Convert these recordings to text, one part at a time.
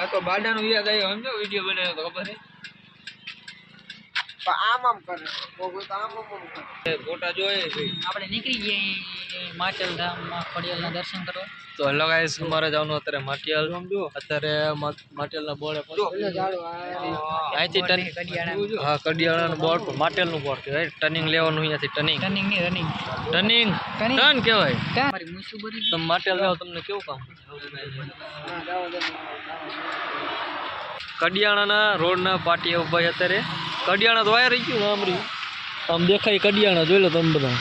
આ તો બાડાનું યાદ આવ્યો સમજો? વીડિયો બનાવ્યો તો ખબર આમ આમ કરે. કોઈ તો આમ આમ આમ કરે. ફોટા જોઈએ આપણે નીકળી ગયા માચલ ધામમાં ખોડિયાલના દર્શન કરવા. તો હેલો ગાઈસ અમારે જવાનું અત્યારે માટિયાલ. અત્યારે માટિયાલના બોર્ડે અહીંથી ટર્ન હા કડિયાળાનું બોર્ડ માટેલનું બોર્ડ કહેવાય. ટર્નિંગ લેવાનું અહીંયાથી ટર્નિંગ રનિંગ. ટર્નિંગ ટર્ન કહેવાય. તમે માટેલ જાઓ તમને કેવું કામ કડિયાણાના રોડના પાટીએ ઊભા અત્યારે. કડિયાણા તો વાયર ગયું આમ રહ્યું આમ દેખાય કડિયાણા જોઈ લો તમે બધા.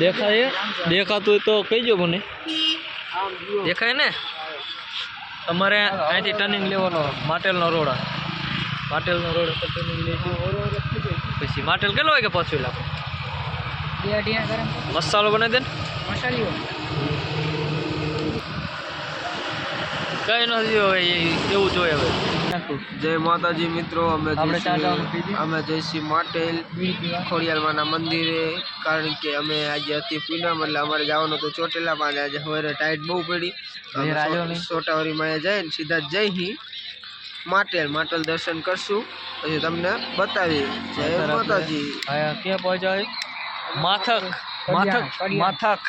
દેખાય દેખાતું હોય તો કહીજો મને. દેખાય ને? તમારે અહીંથી ટર્નિંગ લેવાનો માટેલનો રોડ માટેલનો રોડ ટર્નિંગ લેજો પછી માટેલ કેટલો વાગે પહોંચ્યું લાગે મસાલો બનાવી દે ને. કઈ નથી હવે એવું જોઈએ હવે? જય માતાજી મિત્રો અમે અમે જયસિંહ માટેલ બીડી મંદિરે કારણ કે અમે આજે હતી પૂનમ એટલે અમારે જવાનું તો ચોટેલા પાસે આજે સવારે ટાઈટ બહુ પડી. સોટાવરીમાં જઈને સીધા જય જઈ હી માટેલ માટેલ દર્શન કરશું. પછી તમને બતાવી. જય માતાજી. ક્યાં પહોંચાય માથક માથક માથક.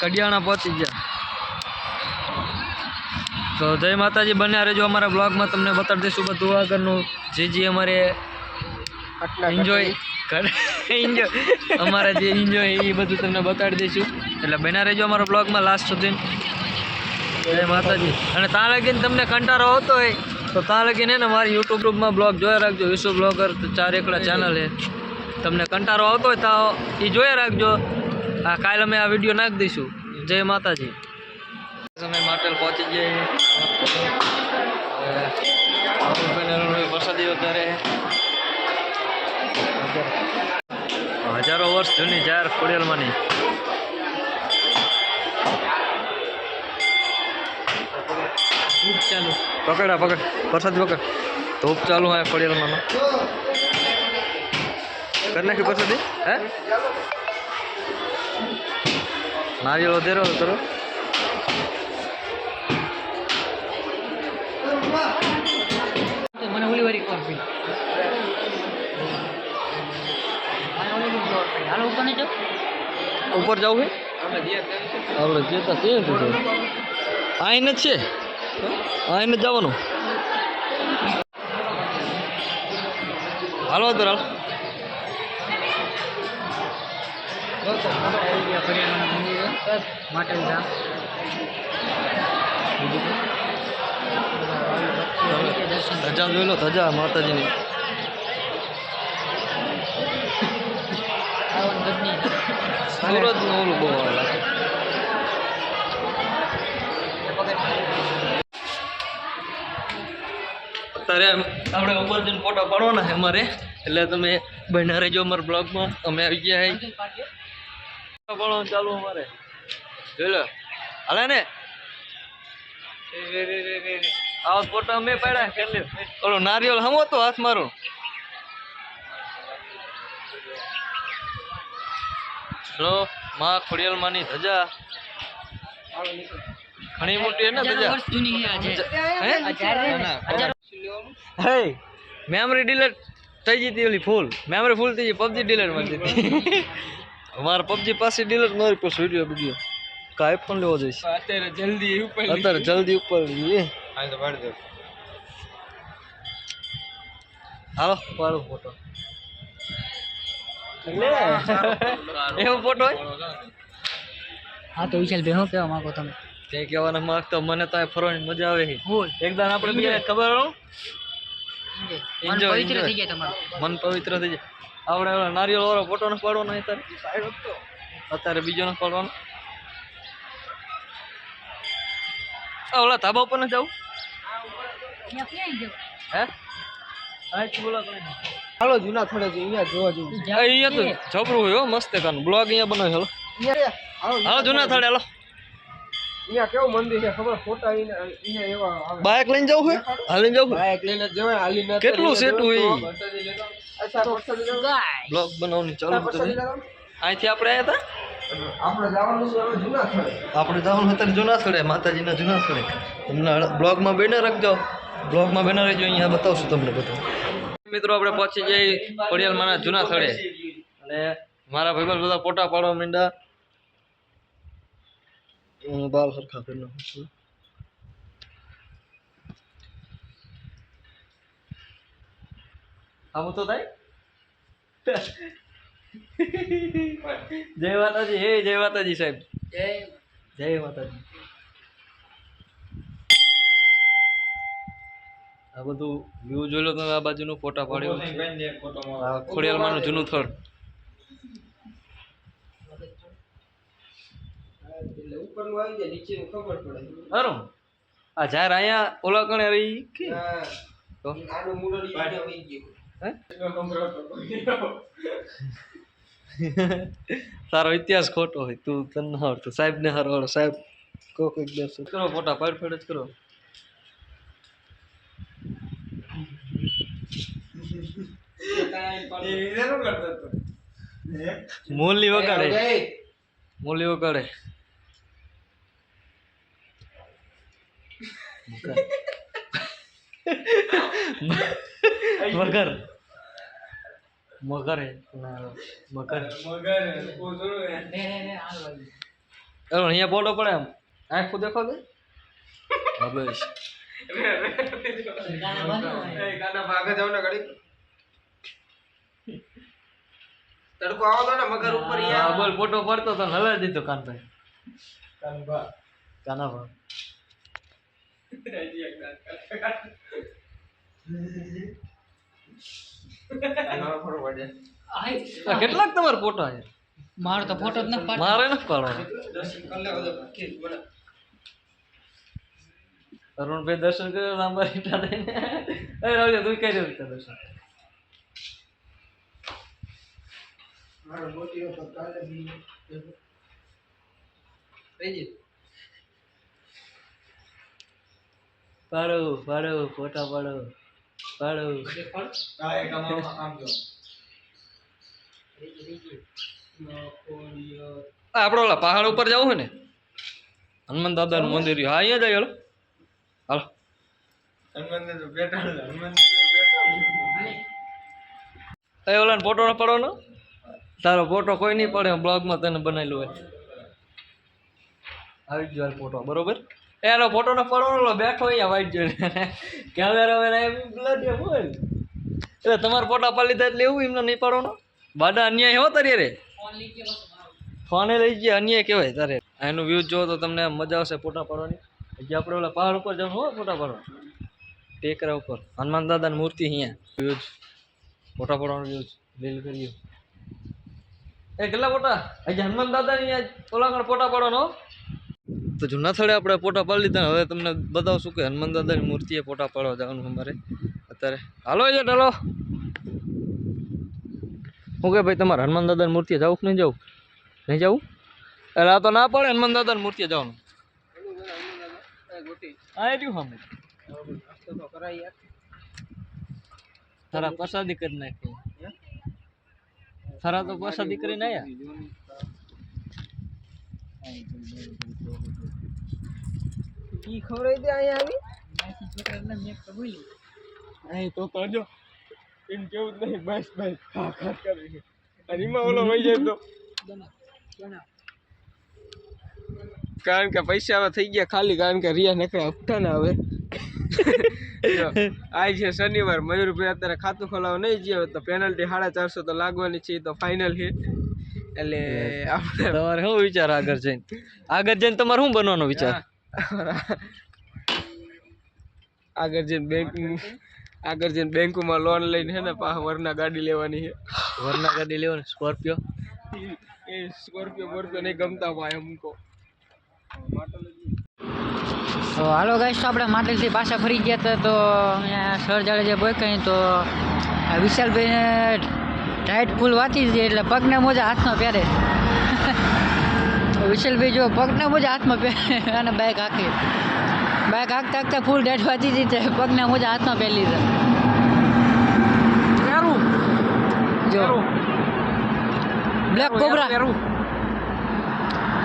કડિયાણા પહોંચી ગયા. તો જય માતાજી બન્યા રહેજો અમારા બ્લોગમાં. તમને બતાવી દઈશું બધું આગળનું. જે જે અમારે એન્જોય એન્જોય અમારા જે એન્જોય એ બધું તમને બતાડી દઈશું. એટલે બન્યા રહેજો અમારા બ્લોગમાં લાસ્ટ સુધી. જય માતાજી. અને ત્યાં લગીને તમને કંટાળો આવતો હોય તો ત્યાં લગીને ને મારી યુટ્યુબ ગ્રુપમાં બ્લોગ જોયા રાખજો. વિશ્વ બ્લોગર ચાર એકડા ચેનલ હે તમને કંટાળો આવતો હોય તો એ જોયા રાખજો. આ કાલે અમે આ વીડિયો નાખી દઈશું. જય માતાજી. સમય માટે પહોંચી જઈએ વરસાદી વધારે. હજારો વર્ષ જૂની જાહેર ખોડિયાલમાંની. ચાલુ. પકડ પકડ. વરસાદી પકડ. ધૂપ ચાલુ હોય ખોડિયાલમાંનો. કરી નાખ્યું વરસાદી? હે? નારિયેળ વધેરો કરો હાલો ઉપર જવું છે આપણે જતા તે આઈને જ છે? આઈને જવાનું. હાલો તો માટે ધજા જોઈ લો ધજા માતાજીની. સુરતનું ઓલું બહુ આવે. અત્યારે આપણે ઉપર જઈને ફોટો પાડો ને અમારે. એટલે તમે બન્યા રહેજો અમારા બ્લોગમાં. અમે આવી ગયા પાડવાનું ચાલુ અમારે. જોઈ લો. હાલે ને? આવો ફોટો અમે પાડ્યા. ઓલો નારિયેલ હમો તો હાથ મારો. હલો માં ખોડિયાલમાંની ધજા. ઘણી મોટી હે? ને ધજા હે મેમરી ડીલર થઈ જતી ઓલી ફૂલ મેમરી ફૂલ થઈ ગઈ પબજી ડીલર મારી જતી અમારે પબજી પાસે ડિલીટ મારી પાસે વીડિયો વીડિયો કાંઈ ફોન લેવો જઈશ. અત્યારે જલ્દી ઉપર અત્યારે જલ્દી ઉપર લઈએ હા તો પાડી દો હાલો પાડો ફોટો એવો ફોટો હોય? હા તો વિશાલ ભાઈ શું કહેવા માંગો તમે? તે કહેવાના માંગતો મને તો આ ફરવાની મજા આવે છે. એકદમ આપણે બે ખબર હો મન પવિત્ર થઈ જાય તમારું. મન પવિત્ર થઈ જાય. આપણે નારિયેળ વાળો ફોટો ને પાડવાનો અત્યારે? અત્યારે બીજો ને પાડવાનો ઓલા ધાબા ઉપર ને જવું હે બોલો. હાલો જૂના થોડે છે અહીંયા જોવા જેવું અહીંયા તો જબરું હોય હો મસ્ત કાનું બ્લોગ અહીંયા બનાવે હાલો. હાલો હાલો જૂના થાળે હાલો અહીંયા કેવું મંદિર છે ખબર? ફોટા અહીંયા એવા બાઇક લઈને જવું હોય? હાલીને જવું બાઇક લઈને જવાય કેટલું સેટું હોય? બ્લોગ બનાવવાની ચાલુ કરી અહીંથી આપણે આવ્યા હતા? આપણે જવાનું છે હવે જૂના સ્થળે આપણે જવાનું અત્યારે જૂના સ્થળે માતાજીના જૂના સ્થળે તમને બ્લોગમાં બેનર રાખજો. બ્લોગમાં બેનર રહેજો અહીંયા બતાવશું તમને બધું. મિત્રો આપણે પહોંચી જઈએ ખોડિયાલમાંના જૂના સ્થળે. અને મારા ભાઈબંધ બધા ફોટા પાડવા માંડ્યા. હું બાલ સરખા કરી નાખું તો થાય? જય માતાજી હે જય માતાજી સાહેબ. જય માતાજી. આ બધું વ્યૂ જોઈ લો તમે આ બાજુનું ફોટા પાડ્યો. ખોડિયાલમાં ખોડિયાલમાંનું જૂનું થળ સારું આ જાર અહીંયા ઓલા કણે રહી કે? તારો ઇતિહાસ ખોટો હોય તું તને સાહેબ ને હારો હારો સાહેબ કો કોઈક દેશો કરો ફોટા પાડ ફેડ જ કરો. મોલી વગાડે. મૂલી વગાડે. મગર મગર હે મગર અહીંયા ફોટો પડે આમ. આંખું દેખો દે. હવે બસ ભાગે જાવ ને ઘડીક. તડકો આવતો તો ને મગર ઉપર બોલ ફોટો પડતો તો હલાવી દીધો કાનભાઈ. કાનાભા. કેટલાક તમારો ફોટો છે? મારો તો ફોટો જ નથી મારે નથી પાડવાનો. અરુણભાઈ દર્શન કર્યો લાંબા રીટા થઈને અરે રાવજા તું કઈ રહ્યો? દર્શન મારો મોટી તો કાલે પાડો પાડો ફોટા પાડો પાડો. આ આપણે ઓલા પહાડ ઉપર જવું હોય ને? હનુમાન દાદાનું મંદિર હા અહીંયા જાય હાલો. હાલો. એ ઓલા ફોટો ન પાડવાનો? તારો ફોટો કોઈ નહીં પડે બ્લોગમાં તને બનાવેલું હોય. આવી ગયો ફોટો બરોબર? એ એનો ફોટો નો પડવાનો બેઠો અહીંયા વાઈટ જોઈને. કેમેરા મેન એમ હોય. એટલે તમારા ફોટા પાડી લીધા એટલે એવું એમને નહીં પાડવાનો? બાડા અન્યાય હો તારી રે ફોને લઈ ગયા અન્યાય કહેવાય તારે. એનું વ્યૂઝ જોવો તો તમને મજા આવશે ફોટા પાડવાની. જે આપણે ઓલા પહાડ ઉપર જવાનું હો ફોટા પાડવા. ટેકરા ઉપર. હનુમાન દાદાની મૂર્તિ અહીંયા. વ્યૂઝ ફોટા પાડવાનું વ્યૂઝ રીલ કરીએ. એ કેટલા ફોટા? હજી હનુમાન દાદાની અહીંયા ઓલા આગળ ફોટા પાડવાનો હો. તો જૂના સ્થળે આપણે ફોટા પાડી લીધા હવે તમને બતાવશું કે હનુમાન દાદાની મૂર્તિએ ફોટા પાડવા જવાનું અમારે અત્યારે. હાલો છે ચાલો શું કે ભાઈ તમારે હનુમાન દાદાની મૂર્તિએ જવું કે નહીં જવું? નહીં જવું? એટલે આ તો ના પડે હનુમાન દાદાની મૂર્તિએ જવાનું. એ ગોટી. આ રહ્યું સામે તો તો કરાય યાર. તારા પ્રસાદી કરી નાખી. તારા તો પાછા દીકરી ના ઈ દે અહીંયા આવી. છોકરાને મેં તો અહીં તો કરજો એમ કેવું જ નહીં બસ બસ ખા ખા કરી અને એમાં ઓલો વહી જાય તો? કારણ કે પૈસા થઈ ગયા ખાલી કારણ કે રિયા નકરા હપ્તા ના આવે. આજ છે શનિવાર. મયુરભાઈ અત્યારે ખાતું ખોલાવવા નહીં જઈએ તો પેનલ્ટી સાડા ચારસો તો લાગવાની છે તો ફાઇનલ છે. એટલે આપણે તમારે શું વિચાર આગળ જઈને? આગળ જઈને તમારે શું બનવાનો વિચાર? આગળ જઈને બેંક આગળ જઈને બેંકમાં લોન લઈને છે ને પાછા વરના ગાડી લેવાની છે. વરના ગાડી લેવાની? સ્કોર્પિયો એ સ્કોર્પિયો બોર્પિયો નહીં ગમતા ભાઈ અમુકો. તો હાલો ગાઈશ તો આપણે માટલીથી પાછા ફરી ગયા હતા તો સર જાડેજા બોય તો વિશાલભાઈને ટાઈટ ફૂલ વાંચી દીધી એટલે પગના મોજા હાથમાં પહેરે. વિશાલભાઈ જો પગના મોજા હાથમાં પહેરે અને બાઇક હાંકી. બાઇક હાંકતા હાંકતા ફૂલ ડાઈટ વાંચી દીધી પગના મોજા હાથમાં પહેરી લીધા. જો બ્લેક કોબરા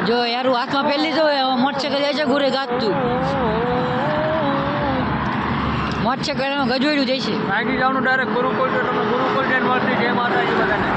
જો યારું હાથમાં પહેલી જો મોટરસાઇકલ જાય છે ગુરે ગાતું મોટરસાઇકલ ગજવેડ્યું જાય છે. માગી જવાનું ડાયરેક્ટ ગુરુકુળ તો તમે ગુરુકુળ જઈને મળતી માતાજી બધાને.